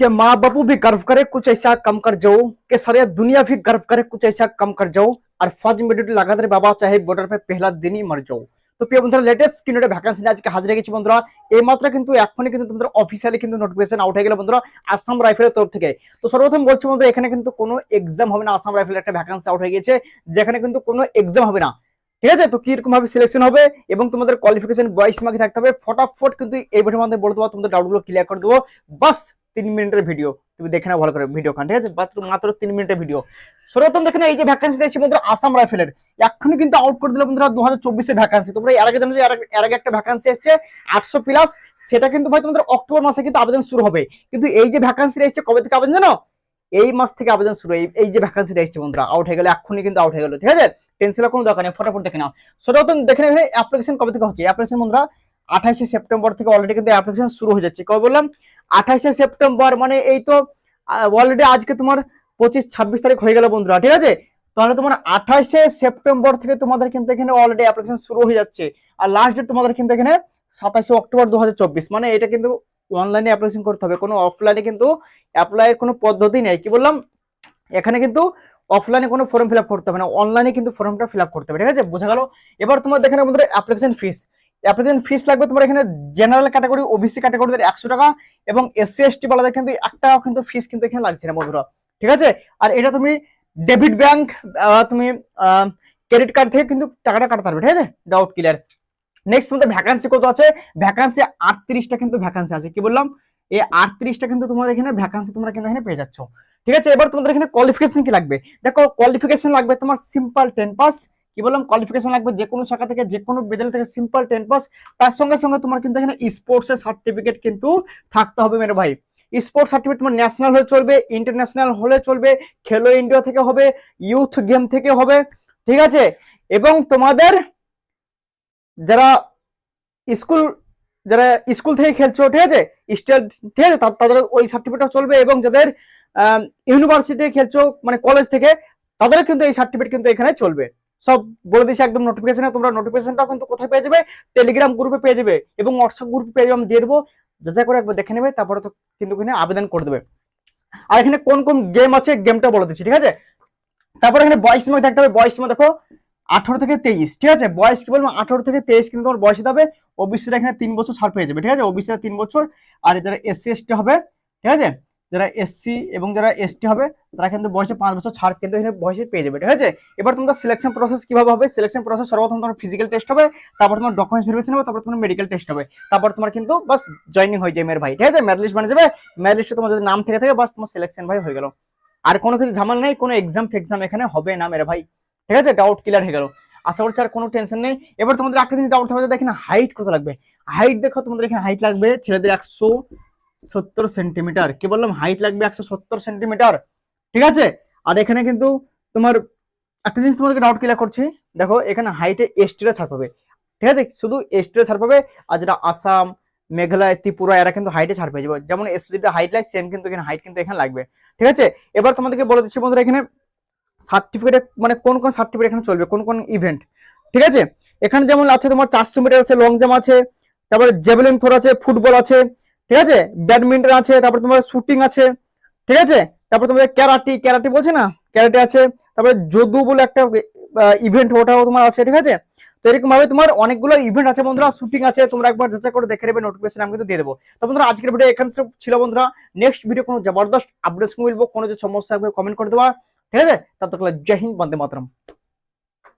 कि माँ बापू भी गर्व करे कुछ ऐसा कम कर जाओ कि सारे दुनिया भी गर्व करे कुछ ऐसा कम कर जाओ আর ফজ মিডিয়াটি লাগাতে বাবা চাহে বর্ডার পে পেহলা দিনই মর যাও তো প্রিয় বন্ধুরা লেটেস্ট কিনোটে ভ্যাকান্সি নিয়ে আজকে হাজির গেছি বন্ধুরা এই মাত্র কিন্তু এখনই কিন্তু তোমাদের অফিসিয়ালি কিন্তু নোটিফিকেশন আউট হয়ে গেল বন্ধুরা আসাম রাইফেলের তরফ থেকে তো সর্বপ্রথম বলছি বন্ধুরা এখানে কিন্তু কোনো এক্সাম হবে না আসাম রাইফেলের একটা ভ্যাকান্সি আউট হয়ে গেছে যেখানে কিন্তু কোনো এক্সাম হবে না ঠিক আছে তো কিরকম ভাবে সিলেকশন হবে এবং তোমাদের কোয়ালিফিকেশন বয়স মার্কে থাকতে হবে ফটাফট কিন্তু এই ভিডিওর মধ্যে বলে দেবো তোমাদের ডাউটগুলো ক্লিয়ার করে দেবো বাস তিন মিনিটের ভিডিও তুমি দেখে নাও ভালো করে ভিডিও খান, ঠিক আছে? মাত্র মাত্র তিন মিনিটের ভিডিও সর্বপ্রথম দেখে এই যে ভ্যাকান্সি দেখছি বন্ধুরা, আসাম রাইফেলের। এখনই কিন্তু আউট করে দিল বন্ধুরা দু হাজার চব্বিশের ভ্যাকান্সি তোমরা এর আগে জানো যে এর আগে- একটা ভ্যাকান্সি এসছে, আটশো প্লাস সেটা কিন্তু ভাই তোমাদের অক্টোবর মাসে কিন্তু আবেদন শুরু হবে। কিন্তু এই যে ভ্যাকান্সি এসছে, কবে থেকে আবেদন জানো? এই মাস থেকে আবেদন শুরু এই যে ভ্যাকান্সিটা এসছে বন্ধুরা আউট হয়ে গেলে এখনই কিন্তু আউট হয়ে গেল, ঠিক আছে? টেনশনের কোনো দরকার নেই, ফটাফট দেখে নাও। সর্বপ্রথম দেখে নেবে অ্যাপ্লিকেশন কবে থেকে হচ্ছে? অ্যাপ্লিকেশন বন্ধুরা আঠাশে সেপ্টেম্বর থেকে অলরেডি কিন্তু অ্যাপ্লিকেশন শুরু হয়ে যাচ্ছে। কবে বললাম, আঠাশে সেপ্টেম্বর মানে এই তো অলরেডি আজকে তোমার পঁচিশ, ছাব্বিশ তারিখ হয়ে গেল বন্ধুরা, ঠিক আছে? তাহলে তোমার আঠাশে সেপ্টেম্বর থেকে তোমাদের কিন্তু এখানে অলরেডি অ্যাপ্লিকেশন শুরু হয়ে যাচ্ছে। আর লাস্ট ডেট তোমাদের কিন্তু এখানে সাতাশে অক্টোবর দু হাজার চব্বিশ মানে এটা কিন্তু অনলাইনে অ্যাপ্লিকেশন করতে হবে। কোনো অফলাইনে কিন্তু অ্যাপ্লাইয়ের কোনো পদ্ধতি নেই। কি বললাম? এখানে কিন্তু অফলাইনে কোনো ফর্ম ফিল করতে হবে না। অনলাইনে কিন্তু ফর্মটা ফিল করতে হবে, ঠিক আছে? বোঝা গেল? এবার তোমার দেখেন বন্ধুরা অ্যাপ্লিকেশন ফিস অ্যাপ্লিকেশন ফিস লাগবে তোমার এখানে জেনারেল ক্যাটাগরি ওবিসি ক্যাটাগরিদের একশো টাকা এবং এসসি এসটি বালাদের কিন্তু এক টাকাও কিন্তু ফিস কিন্তু এখানে লাগছে না বন্ধুরা। ঠিক আছে? আর এটা তুমি ডেবিট ব্যাংক তুমি ক্রেডিট কার্ড থেকে কিন্তু টাকাটা কাটতে পারবে, ঠিক আছে? ডাউট ক্লিয়ার নেক্সট তোমাদের ভ্যাকান্সি কত আছে? ভ্যাকান্সি আটত্রিশটা কিন্তু ভ্যাকান্সি আছে। কি বললাম? এই আটত্রিশটা কিন্তু তোমার এখানে ভ্যাকান্সি তোমরা কিন্তু এখানে পেয়ে যাচ্ছ। ঠিক আছে? এবার তোমাদের এখানে কোয়ালিফিকেশন কি লাগবে? দেখো কোয়ালিফিকেশন লাগবে তোমার সিম্পল টেন পাস কি বললাম? কোয়ালিফিকেশন লাগবে যে কোনো শাখা থেকে যে কোনো বিদ্যালয় থেকে সিম্পল টেন পাস তার সঙ্গে সঙ্গে তোমার কিন্তু এখানে স্পোর্টস এর সার্টিফিকেট কিন্তু থাকতে হবে মেরে ভাই। স্পোর্টস সার্টিফিকেট তোমার ন্যাশনাল হলে চলবে ইন্টারন্যাশনাল হলে চলবে, খেলো ইন্ডিয়া থেকে হবে ইউথ গেম থেকে হবে, ঠিক আছে? এবং তোমাদের যারা স্কুল যারা স্কুল থেকে খেলছো, ঠিক আছে? স্টেট ঠিক আছে? তাদের ওই সার্টিফিকেটটা চলবে এবং যাদের ইউনিভার্সিটি খেলছো মানে কলেজ থেকে তাদের কিন্তু এই সার্টিফিকেট কিন্তু এখানে চলবে। সব বলে দিয়েছি একদম নোটিফিকেশনে তোমরা নোটিফিকেশনটা কিন্তু কোথায় পেয়ে যাবে? টেলিগ্রাম গ্রুপে পেয়ে যাবে এবং হোয়াটসঅ্যাপ গ্রুপে পেয়ে যাবে, আমি দিয়ে দেবো। যাচাই করে একবার দেখে নেবে, তারপরে তো কিন্তু এখানে আবেদন করে দেবে। আর এখানে কোন কোন গেম আছে গেমটা বলে দিচ্ছি, ঠিক আছে? তারপরে এখানে বয়স সীমা থাকতে হবে বয়স দেখো, আঠারো থেকে তেইশ, ঠিক আছে? বয়স কি বলব, আঠারো থেকে তেইশ কিন্তু তোমার বয়স হবে ওবিসিরা এখানে তিন বছর ছাড় পেয়ে যাবে, ঠিক আছে? ওবিসিরা তিন বছর, আর যারা এসসি এসটি হবে, ঠিক আছে? যারা এসসি এবং যারা এসটি হবে, তারা কিন্তু বয়সে পাঁচ বছর ছাড় কিন্তু এখানে বয়সে পেয়ে যাবে, ঠিক আছে? এবার তোমার সিলেকশন প্রসেস কীভাবে হবে? সিলেকশন প্রসেস সর্বপ্রথম তোমার ফিজিক্যাল টেস্ট হবে, তারপর তোমার ডকুমেন্টস ভেরিফিকেশন হবে, তারপর তোমার মেডিকেল টেস্ট হবে। তারপর তোমার কিন্তু বাস জয়েনিং হয়ে যায় মেয়ের ভাই, ঠিক আছে? ম্যারিট লিস্ট বানিয়ে যাবে ম্যারিট লিস্টে তোমার যদি নাম থেকে থাকে, বাস তোমার সিলেকশন ভাই হয়ে গেল। আর কোনো কিছু ঝামেলা নেই, কোনো এক্সাম ফেক্সাম এখানে হবে না মেরে ভাই, ঠিক আছে? ডাউট ক্লিয়ার হয়ে গেল। আশা করছি আর কোনো টেনশন নেই। এবার তোমাদের একটা জিনিস ডাউট হবে দেখেন হাইট কত লাগবে? হাইট দেখো, তোমাদের এখানে হাইট লাগবে, ছেলেদের একশো সত্তর সেন্টিমিটার কি বললাম হাইট লাগবে একশো সত্তর সেন্টিমিটার, ঠিক আছে? আর এখানে কিন্তু তোমার একটা জিনিস তোমাদেরকে ডাউট ক্লিয়ার করছি, দেখো এখানে হাইটে এসটিরা ছাড় পাবে, ঠিক আছে? শুধু এসটিরা ছাড় পাবে, আর যেটা আসাম, মেঘালয়, ত্রিপুরা, এরা কিন্তু হাইটে ছাড় পেয়ে যাবে। যেমন এসটিতে হাইট লাগে সেম কিন্তু এখানে হাইট কিন্তু এখানে লাগবে, ঠিক আছে? এবার তোমাদেরকে বলে দিচ্ছি বন্ধুরা এখানে সার্টিফিকেট মানে কোন কোন সার্টিফিকেট এখানে চলবে, কোন কোন ইভেন্ট ঠিক আছে? এখানে যেমন আছে তোমার চারশো মিটার আছে লং জাম্প আছে, তারপরে জেভেলিন থ্রো আছে ফুটবল আছে ঠিক আছে? ব্যাডমিন্টন আছে, তারপরে তোমার শুটিং আছে, ঠিক আছে? তারপর তোমাদের ক্যারাটি ক্যারাটি বলছে না? ক্যারাটে আছে, তারপরে যদু বলে একটা ইভেন্ট ওটাও তোমার আছে, ঠিক আছে? তো এরকম ভাবে তোমার অনেকগুলো ইভেন্ট আছে বন্ধুরা শুটিং আছে, তোমরা একবার যাচাই করে দেখে নেবে নোটিফিকেশন আমি কিন্তু দিয়ে দেবো। তো বন্ধুরা, আজকের ভিডিও এখানে ছিল বন্ধুরা। নেক্সট ভিডিও কোনো জবরদস্ত আপডেটস মিলবো কোনো যে সমস্যা কমেন্ট করে দেওয়া ঠিক আছে? ততক্ষণ জয় হিন্দ, বন্দে মাতরম।